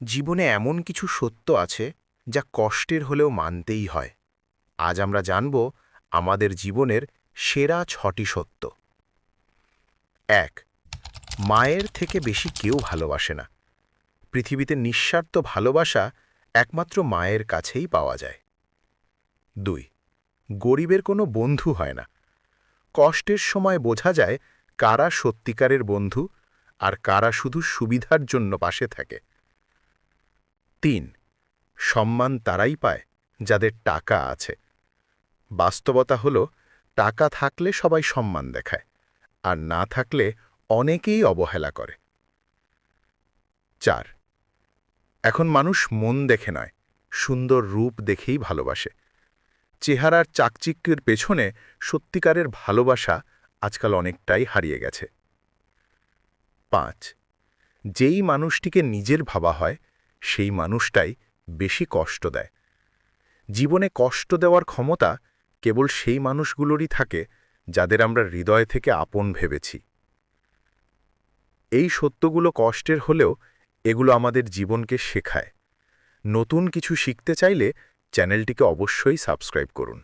জীবনে এমন কিছু সত্য আছে যা কষ্টের হলেও মানতেই হয়। আজ আমরা জানব আমাদের জীবনের সেরা ছটি সত্য। এক, মায়ের থেকে বেশি কেউ ভালোবাসে না। পৃথিবীতে নিঃস্বার্থ ভালোবাসা একমাত্র মায়ের কাছেই পাওয়া যায়। দুই, গরিবের কোনো বন্ধু হয় না। কষ্টের সময় বোঝা যায় কারা সত্যিকারের বন্ধু আর কারা শুধু সুবিধার জন্য পাশে থাকে। তিন, সম্মান তারাই পায় যাদের টাকা আছে। বাস্তবতা হল, টাকা থাকলে সবাই সম্মান দেখায়, আর না থাকলে অনেকেই অবহেলা করে। চার, এখন মানুষ মন দেখে নয়, সুন্দর রূপ দেখেই ভালোবাসে। চেহারার চাকচিক্যের পেছনে সত্যিকারের ভালোবাসা আজকাল অনেকটাই হারিয়ে গেছে। পাঁচ, যেই মানুষটিকে নিজের ভাবা হয় সেই মানুষটাই বেশি কষ্ট দেয়। জীবনে কষ্ট দেওয়ার ক্ষমতা কেবল সেই মানুষগুলোরই থাকে যাদের আমরা হৃদয় থেকে আপন ভেবেছি। এই সত্যগুলো কষ্টের হলেও এগুলো আমাদের জীবনকে শেখায়। নতুন কিছু শিখতে চাইলে চ্যানেলটিকে অবশ্যই সাবস্ক্রাইব করুন।